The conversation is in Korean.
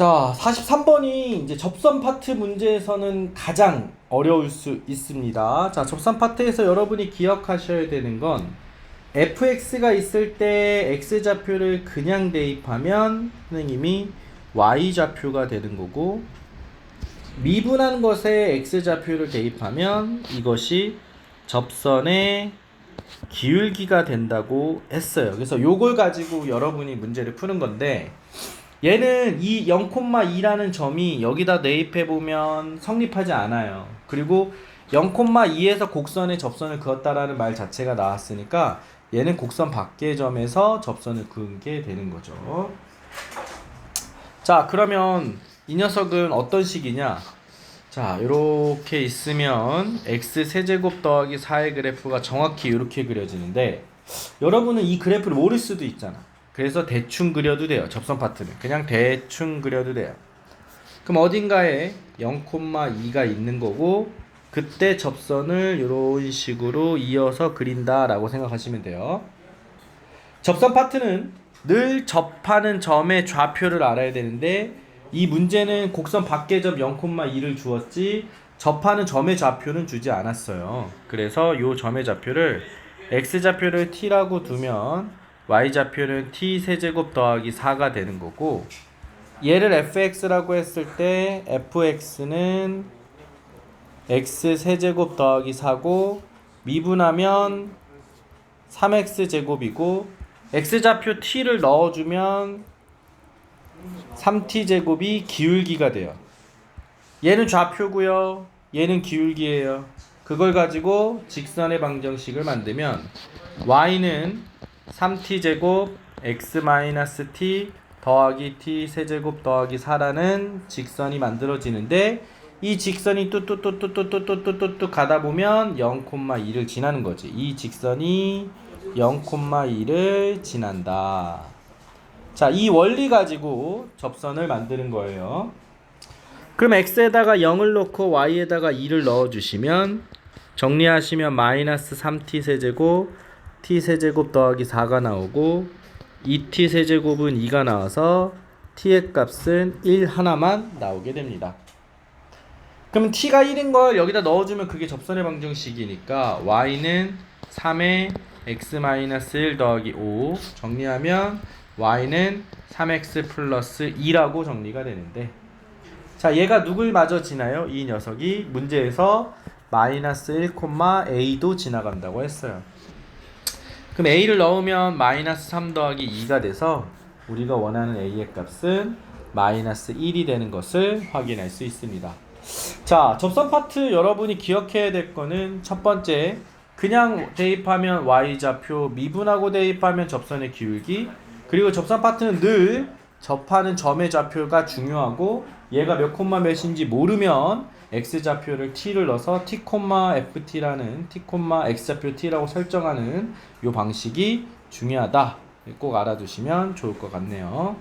자, 43번이 이제 접선 파트 문제에서는 가장 어려울 수 있습니다. 자, 접선 파트에서 여러분이 기억하셔야 되는 건 fx가 있을 때 x 좌표를 그냥 대입하면 선생님이 y 좌표가 되는 거고 미분한 것에 x 좌표를 대입하면 이것이 접선의 기울기가 된다고 했어요. 그래서 요걸 가지고 여러분이 문제를 푸는 건데 얘는 이 0,2라는 점이 여기다 대입해 보면 성립하지 않아요. 그리고 0,2에서 곡선에 접선을 그었다라는 말 자체가 나왔으니까 얘는 곡선 밖의 점에서 접선을 그은 게 되는 거죠. 자, 그러면 이 녀석은 어떤 식이냐? 자, 이렇게 있으면 x 세제곱 더하기 4의 그래프가 정확히 이렇게 그려지는데 여러분은 이 그래프를 모를 수도 있잖아. 그래서 대충 그려도 돼요. 접선 파트는 그냥 대충 그려도 돼요. 그럼 어딘가에 0,2가 있는 거고 그때 접선을 이런 식으로 이어서 그린다라고 생각하시면 돼요. 접선 파트는 늘 접하는 점의 좌표를 알아야 되는데 이 문제는 곡선 밖의 점 0,2를 주었지 접하는 점의 좌표는 주지 않았어요. 그래서 이 점의 좌표를 x 좌표를 t라고 두면 y 좌표는 t 세제곱 더하기 4가 되는 거고 얘를 fx라고 했을 때 fx는 x 세제곱 더하기 4고 미분하면 3x 제곱이고 x 좌표 t를 넣어주면 3t 제곱이 기울기가 돼요. 얘는 좌표고요. 얘는 기울기예요. 그걸 가지고 직선의 방정식을 만들면 y는 3t 제곱 x 마이너스 t 더하기 t 세제곱 더하기 4라는 직선이 만들어지는데 이 직선이 뚜뚜뚜뚜뚜뚜뚜뚜뚜 가다 보면 0,2를 지나는 거지. 이 직선이 0,2를 지난다. 자, 이 원리 가지고 접선을 만드는 거예요. 그럼 x에다가 0을 넣고 y에다가 2를 넣어 주시면 정리하시면 마이너스 3t 세제곱 t 세제곱 더하기 4가 나오고 2t 세제곱은 2가 나와서 t의 값은 1 하나만 나오게 됩니다. 그럼 t가 1인 걸 여기다 넣어주면 그게 접선의 방정식이니까 y는 3의 x-1 더하기 5 정리하면 y는 3x 플러스 2라고 정리가 되는데 자 얘가 누굴 마저 지나요? 이 녀석이 문제에서 마이너스 1, a도 지나간다고 했어요. 그럼 a를 넣으면 마이너스 3 더하기 2가 돼서 우리가 원하는 a의 값은 마이너스 1이 되는 것을 확인할 수 있습니다. 자, 접선 파트 여러분이 기억해야 될 거는 첫 번째, 그냥 대입하면 y 좌표, 미분하고 대입하면 접선의 기울기, 그리고 접선 파트는 늘 접하는 점의 좌표가 중요하고 얘가 몇 콤마 몇인지 모르면 x 좌표를 t를 넣어서 t 콤마 ft라는 t 콤마 x 좌표 t라고 설정하는 요 방식이 중요하다. 꼭 알아두시면 좋을 것 같네요.